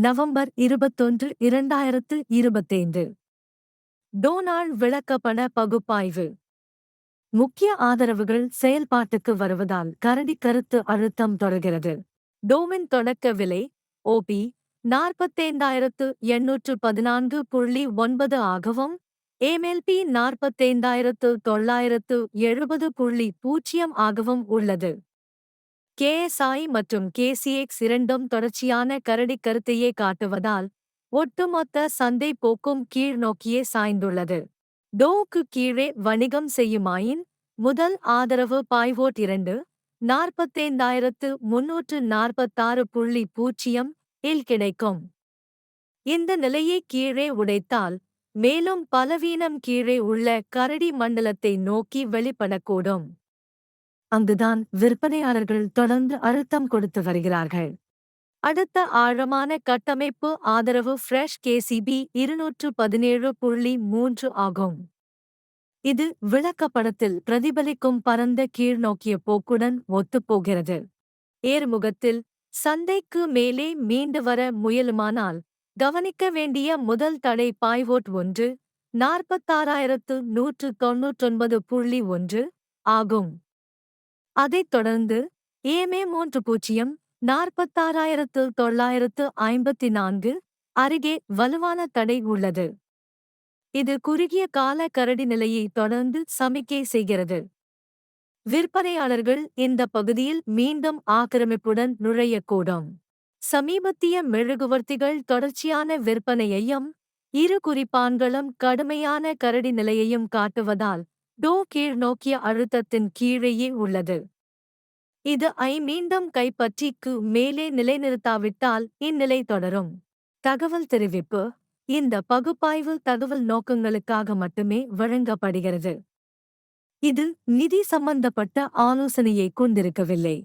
November இருபத்தொன்று இரண்டாயிரத்து இருபத்தைந்து. டோனால்ட் விளக்கப்பட பகுப்பாய்வு. முக்கிய ஆதரவுகள் செயல்பாட்டுக்கு வருவதால் கரடி கருத்து அழுத்தம் தொடர்கிறது. டோமின் தொடக்க விலை ஓபி நாற்பத்தைந்தாயிரத்து எண்ணூற்று பதினான்கு புள்ளி ஒன்பது ஆகவும் ஏமெல்பி நாற்பத்தைந்தாயிரத்து தொள்ளாயிரத்து எழுபது புள்ளி பூஜ்ஜியம் ஆகவும் உள்ளது. கேஎஸ்ஐ மற்றும் கேசிஎக்ஸ் இரண்டும் தொடர்ச்சியான கரடி கருத்தையே காட்டுவதால் ஒட்டுமொத்த சந்தை போக்கும் கீழ் நோக்கியே சாய்ந்துள்ளது. டோவுக்கு கீழே வணிகம் செய்யுமாயின் முதல் ஆதரவு பாய்வோட் இரண்டு நாற்பத்தைந்தாயிரத்து முன்னூற்று நாற்பத்தாறு புள்ளி பூஜ்ஜியம் இல் கிடைக்கும். இந்த நிலையை கீழே உடைத்தால் மேலும் பலவீனம் கீழே உள்ள கரடி மண்டலத்தை நோக்கி வெளிப்படக்கூடும். அங்குதான் விற்பனையாளர்கள் தொடர்ந்து அழுத்தம் கொடுத்து வருகிறார்கள். அடுத்த ஆழமான கட்டமைப்பு ஆதரவு ஃப்ரெஷ் கேசிபி இருநூற்று பதினேழு புள்ளி மூன்று ஆகும். இது விளக்கப்படத்தில் பிரதிபலிக்கும் பரந்த கீழ்நோக்கிய போக்குடன் ஒத்துப்போகிறது. ஏர்முகத்தில் சந்தைக்கு மேலே மீண்டு வர முயலுமானால் கவனிக்க வேண்டிய முதல் தடை பாய்வோட் ஒன்று நாற்பத்தாறாயிரத்து நூற்று தொன்னூற்றொன்பது புள்ளி ஒன்று ஆகும். அதைத் தொடர்ந்து ஏமே மூன்று பூஜ்ஜியம் நாற்பத்தாறாயிரத்து தொள்ளாயிரத்து ஐம்பத்தி நான்கு அருகே வலுவான தடை உள்ளது. இது குறுகிய கால கரடி நிலையை தொடர்ந்து சமிக்கை செய்கிறது. விற்பனையாளர்கள் இந்த பகுதியில் மீண்டும் ஆக்கிரமிப்புடன் நுழையக்கூடும். சமீபத்திய மெழுகுவர்த்திகள் தொடர்ச்சியான விற்பனையையும் இரு குறிப்பான்களும் கடுமையான கரடி நிலையையும் காட்டுவதால் டோ கீழ் நோக்கிய அழுத்தத்தின் கீழேயே உள்ளது. இது ஐ மீண்டும் கைப்பற்றிக்கு மேலே நிலைநிறுத்தாவிட்டால் இந்நிலை தொடரும். தகவல் தெரிவிப்பு. இந்த பகுப்பாய்வு தகவல் நோக்கங்களுக்காக மட்டுமே வழங்கப்படுகிறது. இது நிதி சம்பந்தப்பட்ட ஆலோசனையை கொண்டிருக்கவில்லை.